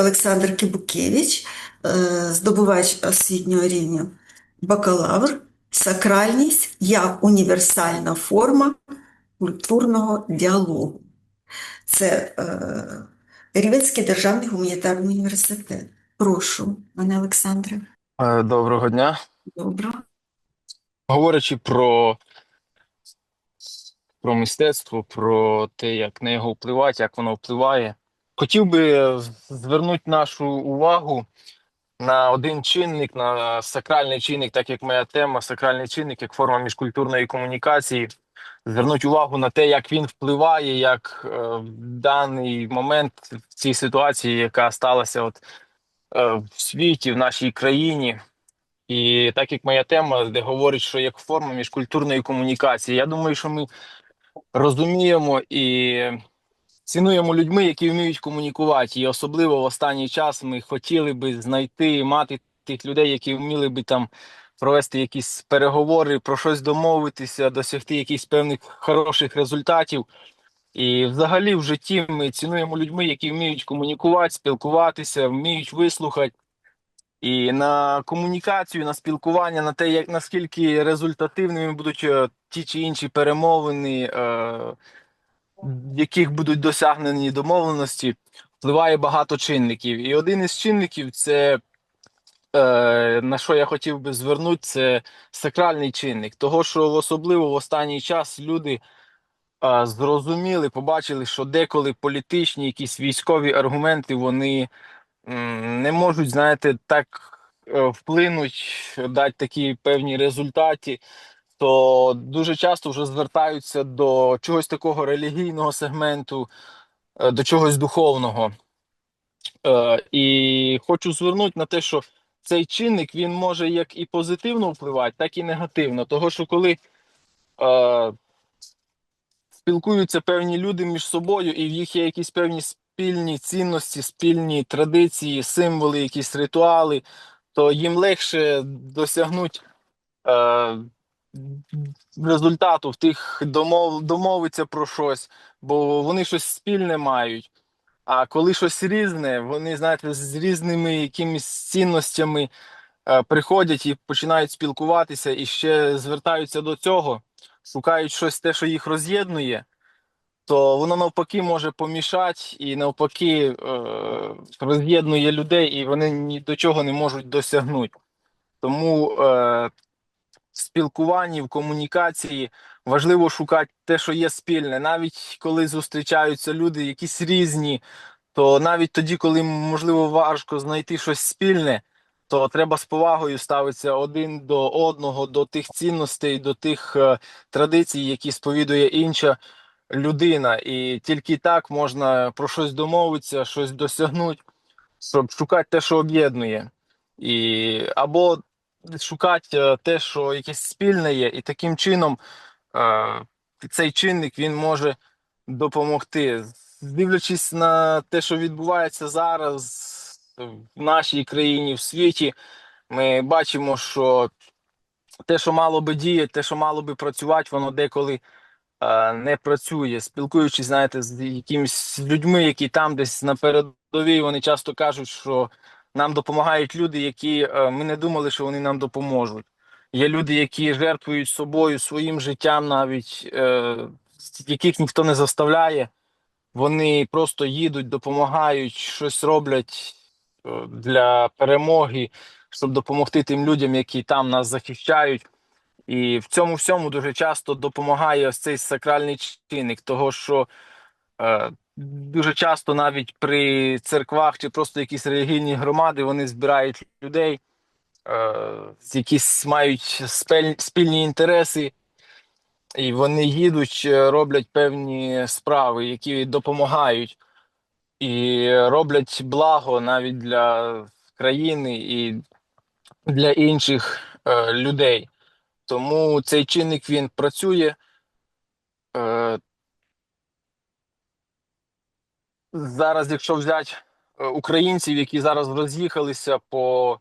Олександр Кибукевич, е, здобувач освітнього рівня бакалавр, сакральність як універсальна форма культурного діалогу. Це е, Рівенський державний гуманітарний університет. Прошу, пане Олександре. Е, Доброго дня. Добре. Говорячи про, про мистецтво, про те, як на його впливати, як воно впливає, хотів би звернути нашу увагу на один чинник, на сакральний чинник, так як моя тема, сакральний чинник як форма міжкультурної комунікації. Звернути увагу на те, як він впливає, як е, в даний момент в цій ситуації, яка сталася от, е, в світі, в нашій країні. І так як моя тема, де говорить, що як форма міжкультурної комунікації, я думаю, що ми розуміємо і цінуємо людьми, які вміють комунікувати. І особливо в останній час ми хотіли би знайти і мати тих людей, які вміли би там провести якісь переговори, про щось домовитися, досягти якихось певних хороших результатів. І взагалі в житті ми цінуємо людьми, які вміють комунікувати, спілкуватися, вміють вислухати. І на комунікацію, на спілкування, на те, як наскільки результативними будуть е, ті чи інші перемовини, е, яких будуть досягнені домовленості, впливає багато чинників. І один із чинників це е, на що я хотів би звернути, це сакральний чинник. Того, що особливо в останній час люди е, зрозуміли, побачили, що деколи політичні якісь військові аргументи вони не можуть, знаєте, так е, вплинуть, дати такі певні результати. То дуже часто вже звертаються до чогось такого релігійного сегменту, е, до чогось духовного. Е, І хочу звернути на те, що цей чинник він може як і позитивно впливати, так і негативно. Того, що коли е, спілкуються певні люди між собою, і в їх є якісь певні спільні цінності, спільні традиції, символи, якісь ритуали, то їм легше досягнути результату в тих домов, домовитися про щось, бо вони щось спільне мають. А коли щось різне, вони, знаєте, з різними якимись цінностями е, приходять і починають спілкуватися і ще звертаються до цього, шукають щось те, що їх роз'єднує, то воно навпаки може помішати і навпаки е, роз'єднує людей, і вони ні до чого не можуть досягнути. Тому е, в спілкуванні, в комунікації важливо шукати те, що є спільне, навіть коли зустрічаються люди, якісь різні, то навіть тоді, коли можливо важко знайти щось спільне, то треба з повагою ставитися один до одного, до тих цінностей, до тих е, традицій, які сповідує інша людина. І тільки так можна про щось домовитися, щось досягнути, щоб шукати те, що об'єднує. І або шукати е, те, що якесь спільне є, і таким чином е, цей чинник він може допомогти. Дивлячись на те, що відбувається зараз в нашій країні, в світі, ми бачимо, що те, що мало би діяти, те, що мало би працювати, воно деколи е, не працює. Спілкуючись, знаєте, з якимись людьми, які там десь на передовій, вони часто кажуть, що нам допомагають люди, які е, ми не думали, що вони нам допоможуть. Є люди, які жертвують собою, своїм життям, навіть е, яких ніхто не заставляє. Вони просто їдуть, допомагають, щось роблять е, для перемоги, щоб допомогти тим людям, які там нас захищають. І в цьому всьому дуже часто допомагає ось цей сакральний чинник, того що дуже часто навіть при церквах чи просто якісь релігійні громади вони збирають людей, е, якісь мають спільні інтереси, і вони їдуть, е, роблять певні справи, які допомагають і роблять благо навіть для країни і для інших е, людей. Тому цей чинник він працює. Е, Зараз, якщо взяти е, українців, які зараз роз'їхалися по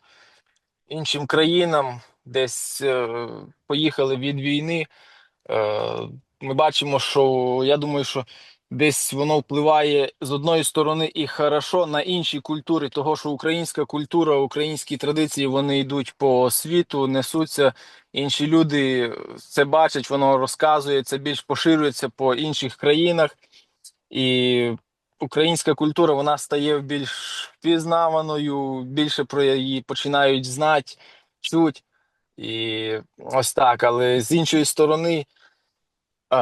іншим країнам, десь е, поїхали від війни, е, ми бачимо, що я думаю, що десь воно впливає з одної сторони і хорошо на інші культури, того що українська культура, українські традиції вони йдуть по світу, несуться. Інші люди це бачать, воно розказує, це більш поширюється по інших країнах. І українська культура вона стає більш впізнаваною, більше про її починають знати, чуть. І ось так. Але з іншої сторони, е,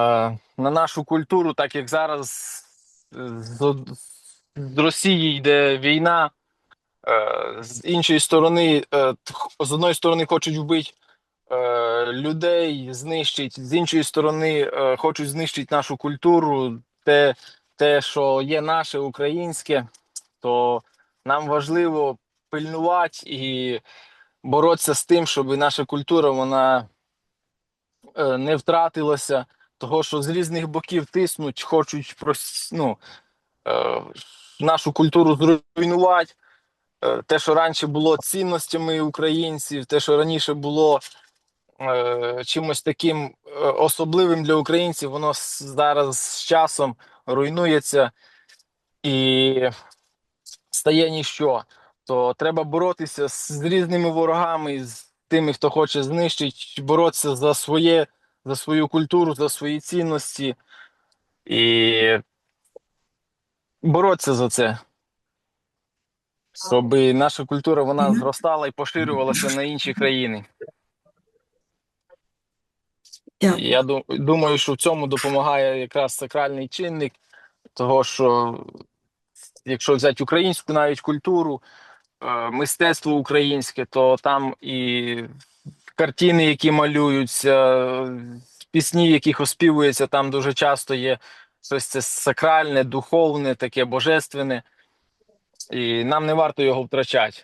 на нашу культуру, так як зараз з, Росії йде війна, е, з іншої сторони, е, з одної сторони хочуть вбити людей, знищить, з іншої сторони, хочуть знищити нашу культуру, те, те, що є наше українське, то нам важливо пильнувати і боротися з тим, щоб наша культура вона е, не втратилася, того, що з різних боків тиснуть, хочуть прос- ну, е, нашу культуру зруйнувати. Е, Те, що раніше було цінностями українців, те, що раніше було е, чимось таким особливим для українців, воно зараз з часом руйнується і стає ніщо. То треба боротися з, різними ворогами, з тими, хто хоче знищити, боротися за своє, за свою культуру, за свої цінності і боротися за це. Щоб наша культура вона зростала і поширювалася на інші країни. Я ду- думаю, що в цьому допомагає якраз сакральний чинник, того що якщо взяти українську навіть культуру, е, мистецтво українське, то там і картини, які малюються, пісні, яких оспівується, там дуже часто є щось це сакральне, духовне, таке божественне, і нам не варто його втрачати.